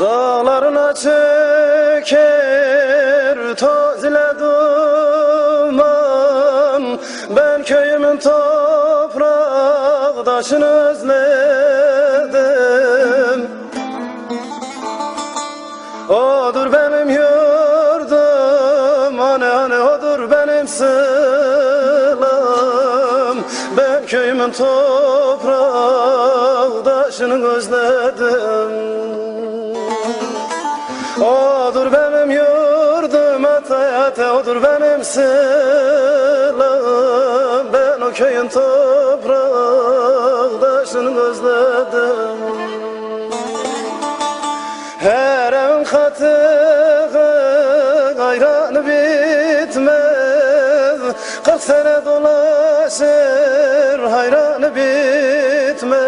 Dağlarına çeker tazile duman. Ben köyümün topraktaşını özledim. Ben köyümün toprak taşını özledim Odur benim yurdum ata ata odur benim sılam Ben o köyün toprak taşını özledim her evin katığı gayranı bitmez. Kırk sene dolaşır hayranı bitmez.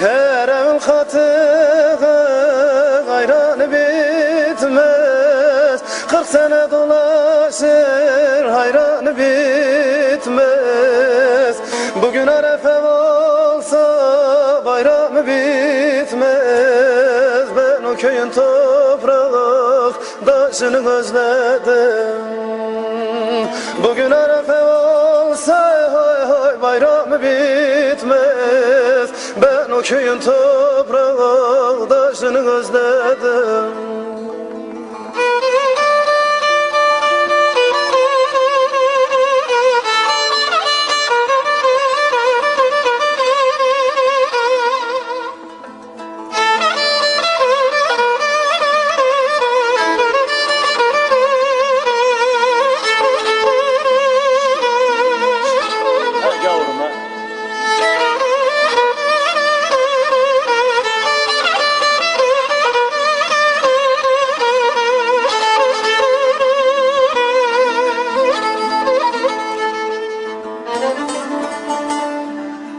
Her evin katığı gayranı bitmez. Kırk sene dolaşır hayranı bitmez. Bugün arefe olsa bayramı bitmez. Ben o köyün toprak taşını özledim Bugün arefe olsa bayramı bitmez. Ben o köyün toprak taşını özledim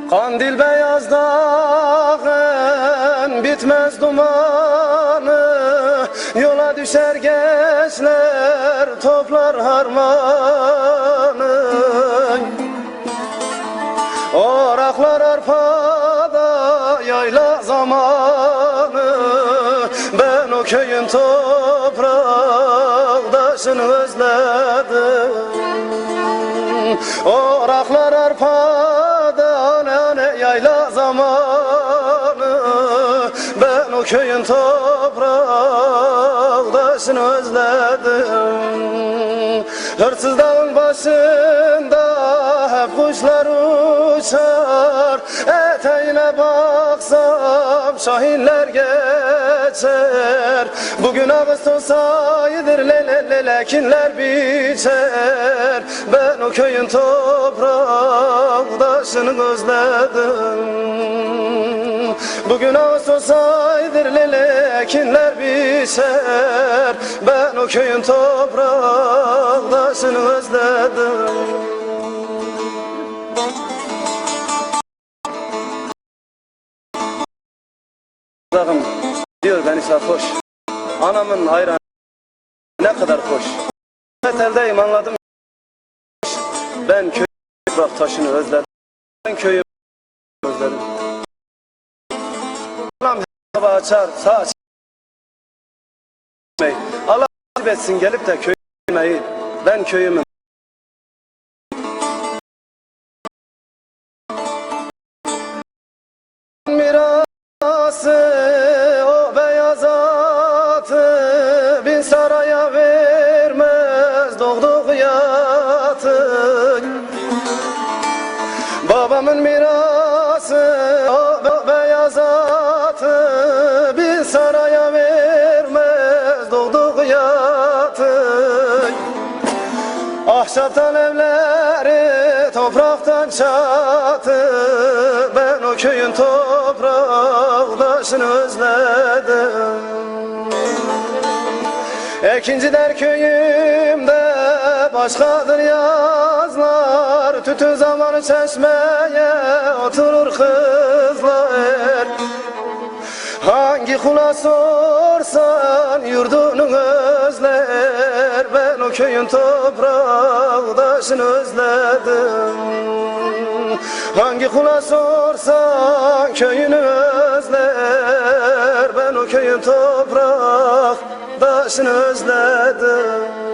Kandil beyaz dağın bitmez dumanı. Yola düşer gençler toplar harmanı. Oraklar arpada yayla zamanı. Ben o köyün toprak taşını özledim. Oraklar arpada yayla zamanı. Ben o köyün toprak taşını özledim. Hırsız dağın başında hep kuşlar uçar. Eteğine baksam şahinler geçer. Bugün Ağustos ayıdır le le le lekinler biçer Ben o köyün toprak taşını özledim Bugün Ağustos ayıdır le lekinler biçer Ben o köyün toprak taşını özledim Dağım beni sarhoş Anamın hayranı ne kadar hoş. Eteldeyim anladım. Ben köy toprak taşını özledim. Ben köyümü özledim. Allah'ım hava açar sağ aç Allah nasip etsin gelip de köyümeyi Ben köyümün mirası Babamın mirası o be- beyaz atı bin saraya vermez doğduğu yatı. Ahşaptan evleri, topraktan çatı. Ben o köyün toprak taşını özledim. Ekinci der köyümde başkadır yazlar Tütün zamanı çeşmeye oturur kızlar. Hangi kula sorsan yurdunu özler Ben o köyün toprak taşını özledim. Hangi kula sorsan köyünü özler Ben o köyün toprak Başını özledim